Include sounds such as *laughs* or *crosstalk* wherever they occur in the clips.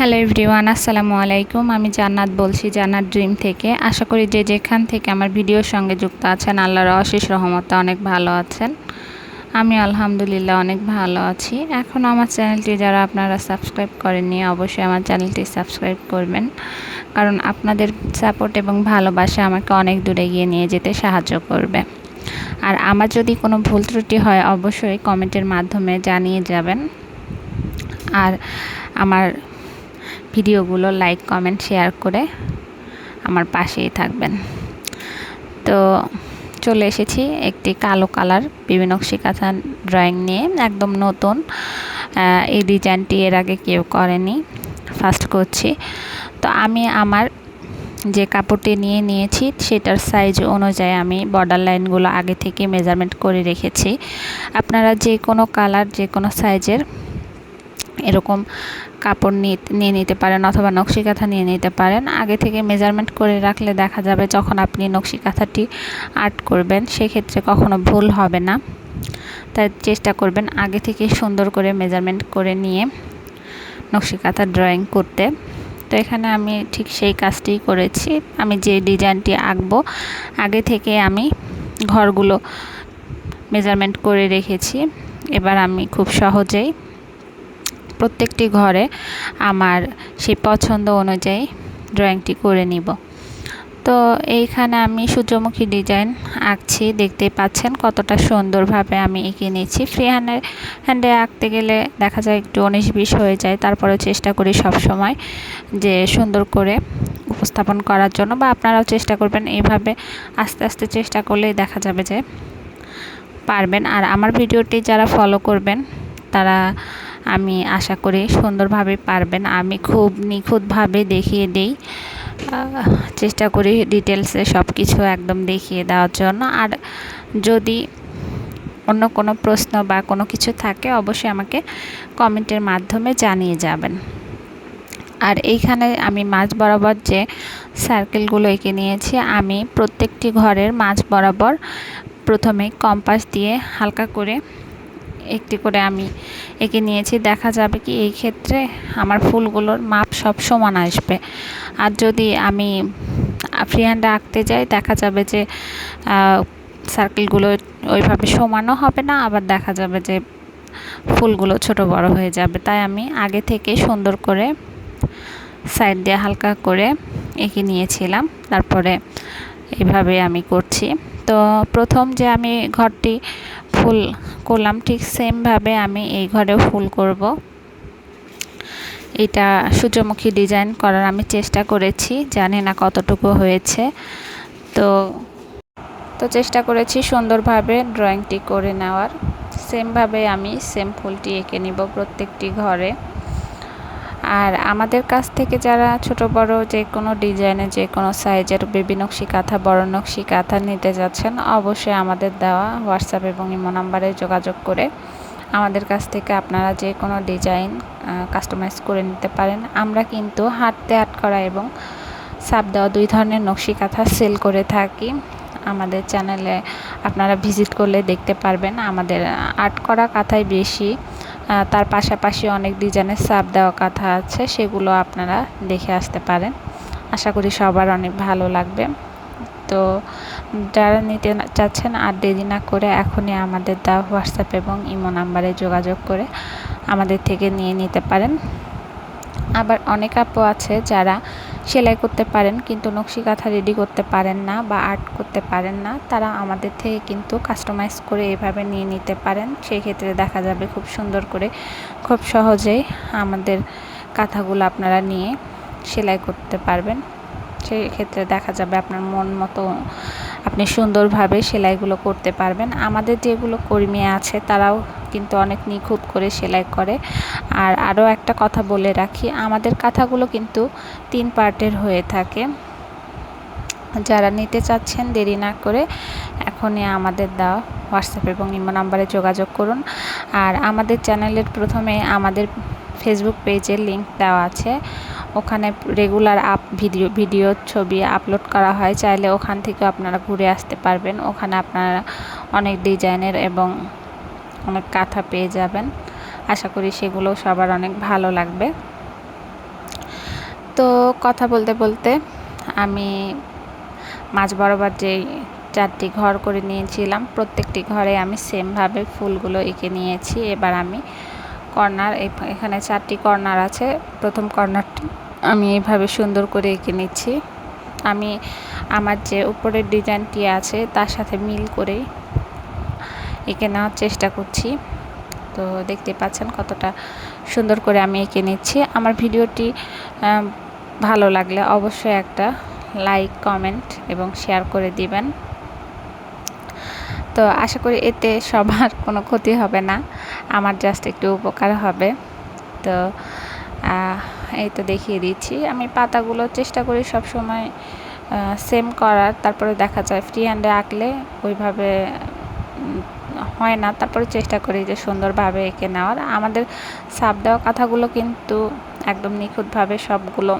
Hello everyone, আসসালামু আলাইকুম। আমি জান্নাত বলছি জান্নাত ড্রিম থেকে। আশা করি যে যেখান থেকে আমার ভিডিওর সঙ্গে যুক্ত আছেন, আল্লাহর অশেষ রহমতে অনেক ভালো আছেন। আমি আলহামদুলিল্লাহ অনেক ভালো আছি। এখন আমার চ্যানেলটি যারা আপনারা সাবস্ক্রাইব করেননি, অবশ্যই আমার চ্যানেলটি সাবস্ক্রাইব করবেন। কারণ আপনাদের সাপোর্ট এবং ভালোবাসা আমাকে অনেক দূরে গিয়ে নিয়ে যেতে সাহায্য করবে। আর আমার যদি কোনো ভুল ত্রুটি হয়, অবশ্যই কমেন্টের মাধ্যমে জানিয়ে যাবেন। আর আমার ভিডিওগুলো লাইক, কমেন্ট, শেয়ার করে আমার পাশেই থাকবেন। তো চলে এসেছি একটি কালো কালার বিভিন্ন কাঁথা ড্রয়িং নিয়ে, একদম নতুন। এই ডিজাইনটি এর আগে কেউ করেনি ফার্স্ট করছি। তো আমি আমার যে কাপড়টি নিয়ে নিয়েছি, সেটার সাইজ অনুযায়ী আমি বর্ডার লাইনগুলো আগে থেকে মেজারমেন্ট করে রেখেছি। আপনারা যে কোনো কালার যে কোনো সাইজের এরকম কাপড় নিয়ে নিতে পারেন অথবা নকশি কাঁথা নিয়ে নিতে পারেন। আগে থেকে মেজারমেন্ট করে রাখলে দেখা যাবে যখন আপনি নকশি কাঁথাটি আর্ট করবেন, সেক্ষেত্রে কখনো ভুল হবে না। তাই চেষ্টা করবেন আগে থেকে সুন্দর করে মেজারমেন্ট করে নিয়ে নকশি কাঁথা ড্রয়িং করতে। তো এখানে আমি ঠিক সেই কাজটি করেছি। আমি যে ডিজাইনটি আঁকবো, আগে থেকে আমি ঘরগুলো মেজারমেন্ট করে রেখেছি। এবার আমি খুব সহজেই প্রত্যেকটি ঘরে আমার সেই পছন্দ অনুযায়ী ড্রয়িংটি করে নিব। তো এইখানে আমি সূর্যমুখী ডিজাইন আঁকছি, দেখতেই পাচ্ছেন কতটা সুন্দরভাবে আমি এঁকে নিয়েছি। ফ্রি হ্যান্ডে হ্যান্ডে আঁকতে গেলে দেখা যায় একটু উনিশ বিশ হয়ে যায় তারপরে চেষ্টা করি সব সময় যে সুন্দর করে উপস্থাপন করার জন্য বা আপনারাও চেষ্টা করবেন এইভাবে আস্তে আস্তে চেষ্টা করলেই দেখা যাবে যে পারবেন। আর আমার ভিডিওটি যারা ফলো করবেন, তারা আমি আশা করি সুন্দরভাবে পারবেন। আমি খুব নিখুঁতভাবে দেখিয়ে দিই। চেষ্টা করি ডিটেলসে সব কিছু একদম দেখিয়ে দেওয়ার জন্য। আর যদি অন্য কোনো প্রশ্ন বা কোনো কিছু থাকে, অবশ্যই আমাকে কমেন্টের মাধ্যমে জানিয়ে যাবেন। আর এইখানে আমি মাঝ বরাবর যে সার্কেলগুলো এঁকে নিয়েছি, আমি প্রত্যেকটি ঘরের মাঝ বরাবর প্রথমে কম্পাস দিয়ে হালকা করে একটি করে আমি এঁকে নিয়েছি। দেখা যাবে কি এই ক্ষেত্রে আমার ফুলগুলোর মাপ সব সমান আসবে। আর যদি আমি ফ্রি হ্যান্ডে আঁকতে যাই, দেখা যাবে যে সার্কেলগুলো ওইভাবে সমানও হবে না, আবার দেখা যাবে যে ফুলগুলো ছোট বড় হয়ে যাবে। তাই আমি আগে থেকে সুন্দর করে সাইড দিয়ে হালকা করে এঁকে নিয়েছিলাম। তারপরে এইভাবে আমি করছি। তো প্রথম যে আমি ঘরটি ফুল করলাম, ঠিক সেমভাবে আমি এই ঘরেও ফুল করব। এটা সূর্যমুখী ডিজাইন করার আমি চেষ্টা করেছি, জানি না কতটুকু হয়েছে। তো তো চেষ্টা করেছি সুন্দরভাবে ড্রয়িংটি করে নেওয়ার। সেমভাবে আমি সেম ফুলটি এঁকে নিব প্রত্যেকটি ঘরে। আর আমাদের কাছ থেকে যারা ছোট, বড় যে কোনো ডিজাইনে যে কোনো সাইজের বেবি নকশি কাঁথা, বড় নকশি কাঁথা নিতে যাচ্ছেন, অবশ্যই আমাদের দেওয়া হোয়াটসঅ্যাপ এবং ইমো নাম্বারে যোগাযোগ করে আমাদের কাছ থেকে আপনারা যে কোনো ডিজাইন কাস্টমাইজ করে নিতে পারেন। আমরা কিন্তু হাতে আর্ট করা এবং সাপ দেওয়া দুই ধরনের নকশি কাঁথা সেল করে থাকি। আমাদের চ্যানেলে আপনারা ভিজিট করলে দেখতে পারবেন। আমাদের আর্ট করা কাঁথাই বেশি। তার পাশাপাশি অনেক ডিজাইনের সাপ দেওয়া কথা আছে, সেগুলো আপনারা দেখে আসতে পারেন। আশা করি সবার অনেক ভালো লাগবে। তো যারা নিতে চাচ্ছেন আর দেরি না করে এখনই আমাদের দা হোয়াটসঅ্যাপ এবং ইমো নাম্বারে যোগাযোগ করে আমাদের থেকে নিয়ে নিতে পারেন। আবার অনেক আপু আছে যারা সেলাই করতে পারেন, কিন্তু নকশি কাঁথা রেডি করতে পারেন না বা আর্ট করতে পারেন না, তারা আমাদের থেকে কিন্তু কাস্টমাইজ করে এভাবে নিয়ে নিতে পারেন। সেই ক্ষেত্রে দেখা যাবে খুব সুন্দর করে, খুব সহজেই আমাদের কাঁথাগুলো আপনারা নিয়ে সেলাই করতে পারবেন। সেই ক্ষেত্রে দেখা যাবে আপনার মন মতো আপনি সুন্দরভাবে সেলাইগুলো করতে পারবেন। আমাদের যেগুলো কর্মী আছে, তারাও কিন্তু অনেক নিখুঁত করে সেলাই করে। আর আরও একটা কথা বলে রাখি, আমাদের কাঁথাগুলো কিন্তু তিন পার্টের হয়ে থাকে। যারা নিতে চাচ্ছেন দেরি না করে এখনই আমাদের দেওয়া হোয়াটসঅ্যাপ এবং ইমো নাম্বারে যোগাযোগ করুন। আর আমাদের চ্যানেলের প্রথমে আমাদের ফেসবুক পেজের লিঙ্ক দেওয়া আছে। ওখানে রেগুলার আপ ভিডিও ভিডিও ছবি আপলোড করা হয়। চাইলে ওখান থেকে আপনারা ঘুরে আসতে পারবেন। ওখানে আপনারা অনেক ডিজাইনের এবং অনেক কাঁথা পেয়ে যাবেন। আশা করি সেগুলো সবার অনেক ভালো লাগবে। তো কথা বলতে বলতে আমি মাঝ বরাবর যে চারটি ঘর করে নিয়েছিলাম, প্রত্যেকটি ঘরে আমি সেমভাবে ফুলগুলো এঁকে নিয়েছি। এবার আমি কর্নার এখানে চারটি কর্নার আছে। প্রথম কর্নারটি আমি এইভাবে সুন্দর করে এঁকে নিচ্ছি। আমি আমার যে উপরের ডিজাইনটি আছে, তার সাথে মিল করেই এঁকে নেওয়ার চেষ্টা করছি। তো দেখতে পাচ্ছেন কতটা সুন্দর করে আমি এঁকে নিচ্ছি। আমার ভিডিওটি ভালো লাগলে অবশ্যই একটা লাইক, কমেন্ট এবং শেয়ার করে দিবেন। তো আশা করি এতে সবার *laughs* কোনো ক্ষতি হবে না। আমার জাস্ট একটু উপকার হবে। তো এই তো দেখিয়ে দিচ্ছি। আমি পাতাগুলো চেষ্টা করি সব সময় সেম করার। তারপরে দেখা যায় ফ্রি হ্যান্ডে আঁকলে ওইভাবে হয় না। তারপরে চেষ্টা করি যে সুন্দরভাবে এঁকে নেওয়ার। আমাদের সাপ দেওয়া কথাগুলো কিন্তু একদম নিখুঁতভাবে সবগুলো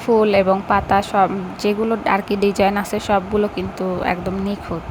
ফুল এবং পাতা সব যেগুলো আর কি ডিজাইন আছে সবগুলো কিন্তু একদম নিখুঁত।